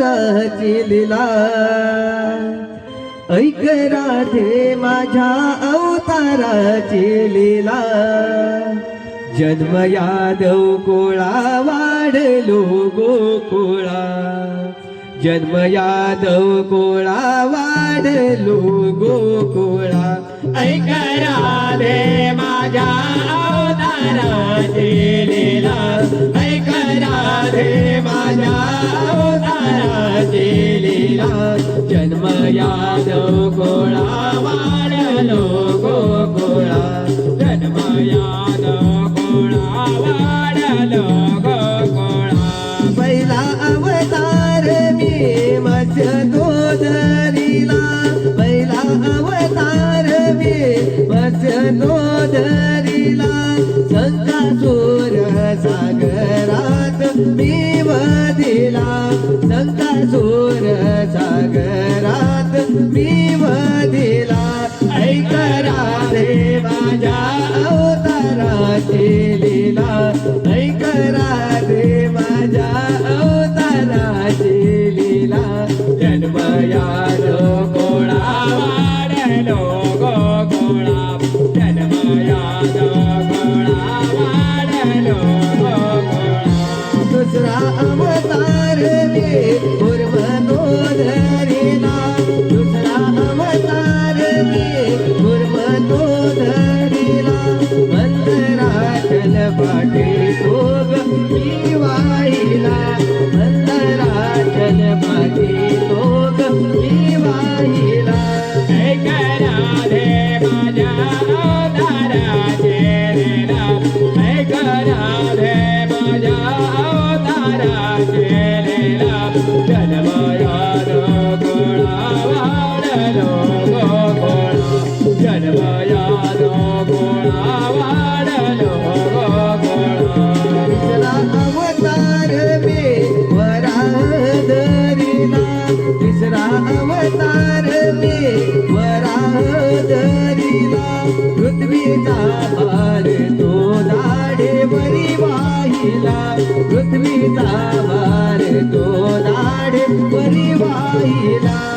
राहची लिला. ऐक राधे माझ्या अवताराची लिला. जन्म यादव कोळा वाढलो गोकुळा जन्म यादव कोळा वाढलो गोकुळा ऐक राधे माझ्या अवतारा लिला. राधे माझ्या ताराचे लीला. जन्म यादव गोळा वाढलो गो गोळा. जन्म याद संता जोर सागरात मी मधिला ऐकरा रे माझ्या अवताराची लीला ऐकरा रे माझ्या अवताराची लीला Bye. Gelemem Yeah.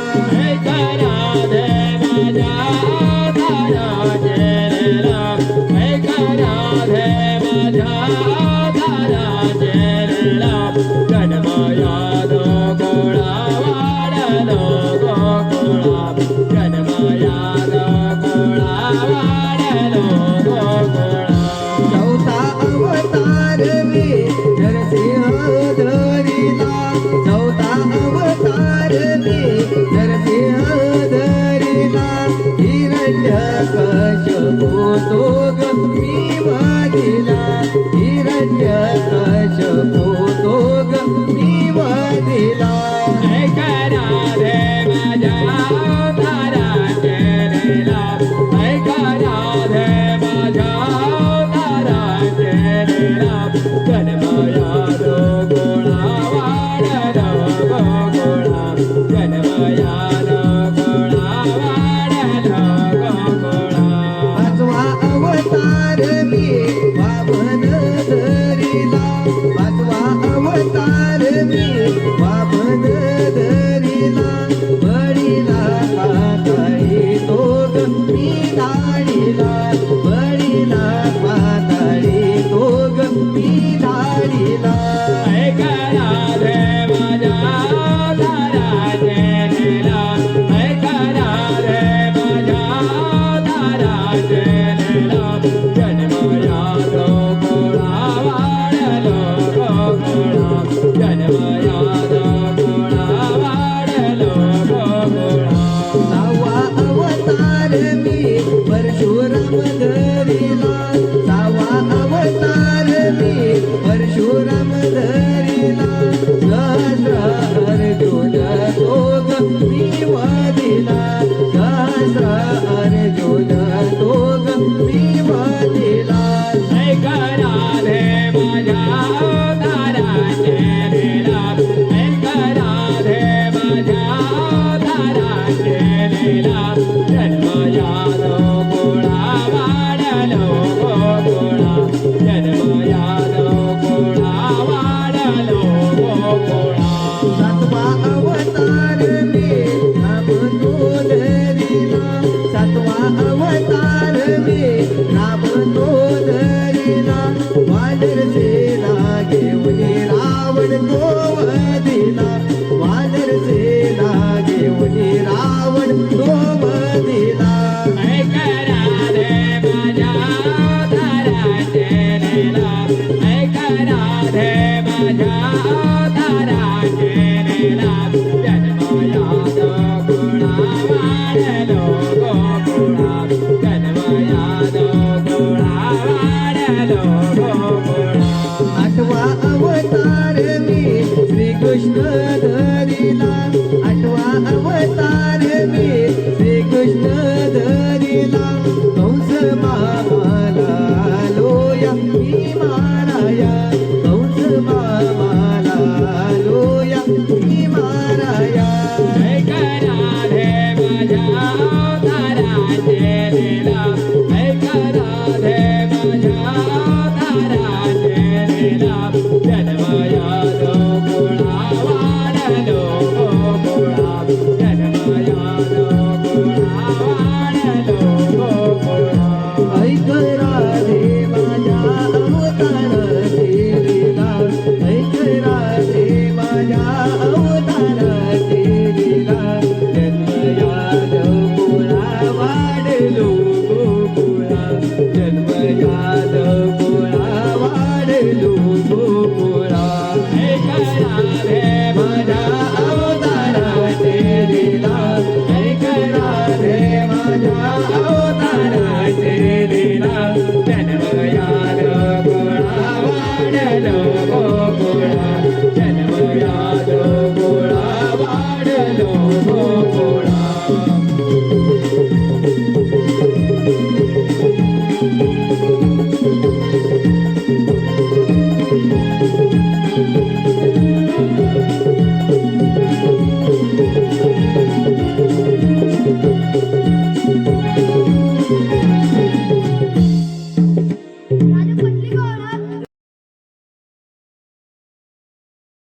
बाबन धरिला पडिला कृष्ण धरिला